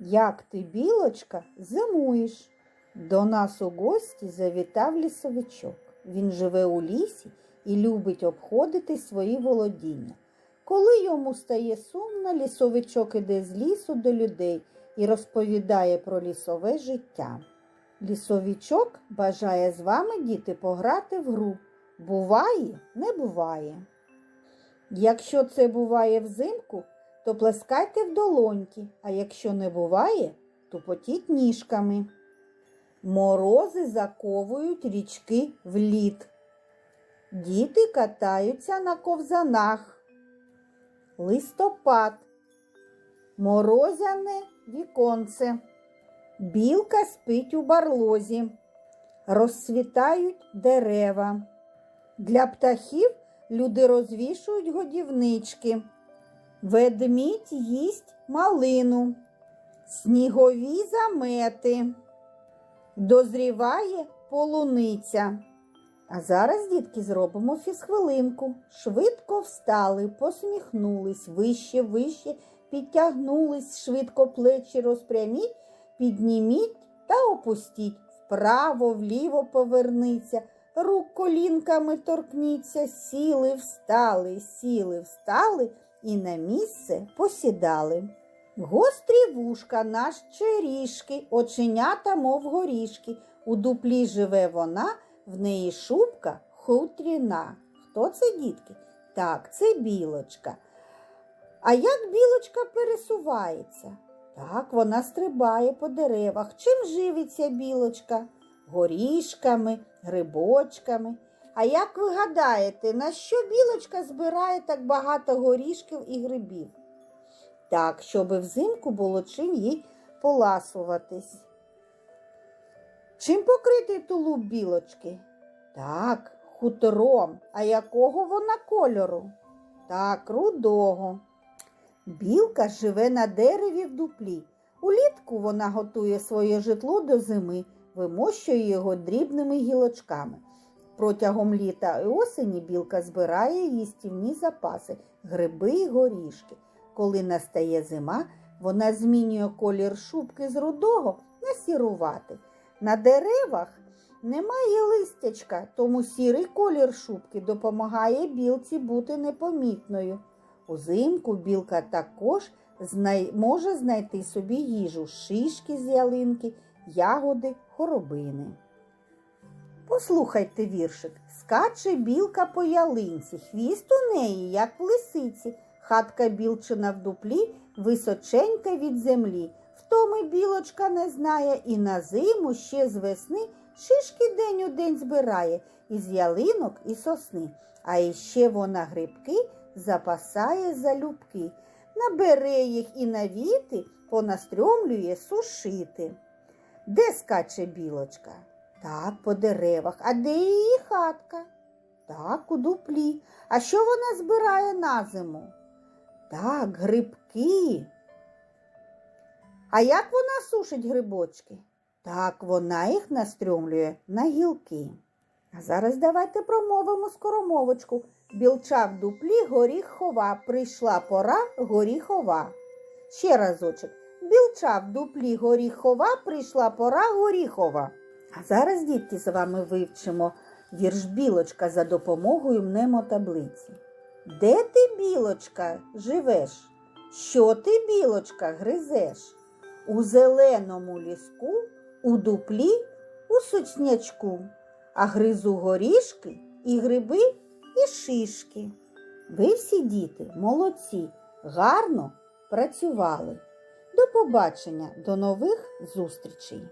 Як ти, білочка, зимуєш? До нас у гості завітав лісовичок. Він живе у лісі і любить обходити свої володіння. Коли йому стає сумно, лісовичок іде з лісу до людей і розповідає про лісове життя. Лісовичок бажає з вами, діти, пограти в гру. Буває, не буває. Якщо це буває взимку, то плескайте в долоньки, а якщо не буває, то потіть ніжками. Морози заковують річки в лід. Діти катаються на ковзанах. Листопад. Морозяне віконце. Білка спить у барлозі. Розцвітають дерева. Для птахів люди розвішують годівнички. Ведмідь їсть малину, снігові замети, дозріває полуниця. А зараз, дітки, зробимо фізхвилинку. Швидко встали, посміхнулись, вище, вище, підтягнулись, швидко плечі розпряміть, підніміть та опустіть. Вправо, вліво поверніться, рук колінками торкніться, сіли, встали, сіли, встали і на місце посідали. Гострі вушка наш черішки, оченята, мов горішки. У дуплі живе вона, в неї шубка хутряна. Хто це, дітки? Так, це білочка. А як білочка пересувається? Так, вона стрибає по деревах. Чим живиться білочка? Горішками, грибочками. А як ви гадаєте, на що білочка збирає так багато горішків і грибів? Так, щоб взимку було чим їй поласуватись. Чим покритий тулуб білочки? Так, хутором. А якого вона кольору? Так, рудого. Білка живе на дереві в дуплі. Улітку вона готує своє житло до зими, вимощує його дрібними гілочками. Протягом літа і осені білка збирає їстівні запаси, гриби й горішки. Коли настає зима, вона змінює колір шубки з рудого на сіруватий. На деревах немає листячка, тому сірий колір шубки допомагає білці бути непомітною. Узимку білка також знай... може знайти собі їжу шишки з ялинки, ягоди, хоробини. Послухайте віршик. Скаче білка по ялинці, хвіст у неї, як в лисиці, хатка білчина в дуплі, височенька від землі. Втоми білочка не знає і на зиму ще з весни шишки день у день збирає із ялинок і сосни. А іще вона грибки запасає залюбки, набере їх і навіти понастрьомлює сушити. Де скаче білочка? Так, по деревах. А де її хатка? Так, у дуплі. А що вона збирає на зиму? Так, грибки. А як вона сушить грибочки? Так, вона їх настрьомлює на гілки. А зараз давайте промовимо скоромовочку. Білча в дуплі горіхова, прийшла пора горіхова. Ще разочок. Білча в дуплі горіхова, прийшла пора горіхова. А зараз, дітки, з вами вивчимо вірш білочка за допомогою мнемотаблиці. Де ти, білочка, живеш? Що ти, білочка, гризеш? У зеленому ліску, у дуплі, у сучнячку, а гризу горішки і гриби, і шишки. Ви всі діти молодці, гарно працювали. До побачення, до нових зустрічей!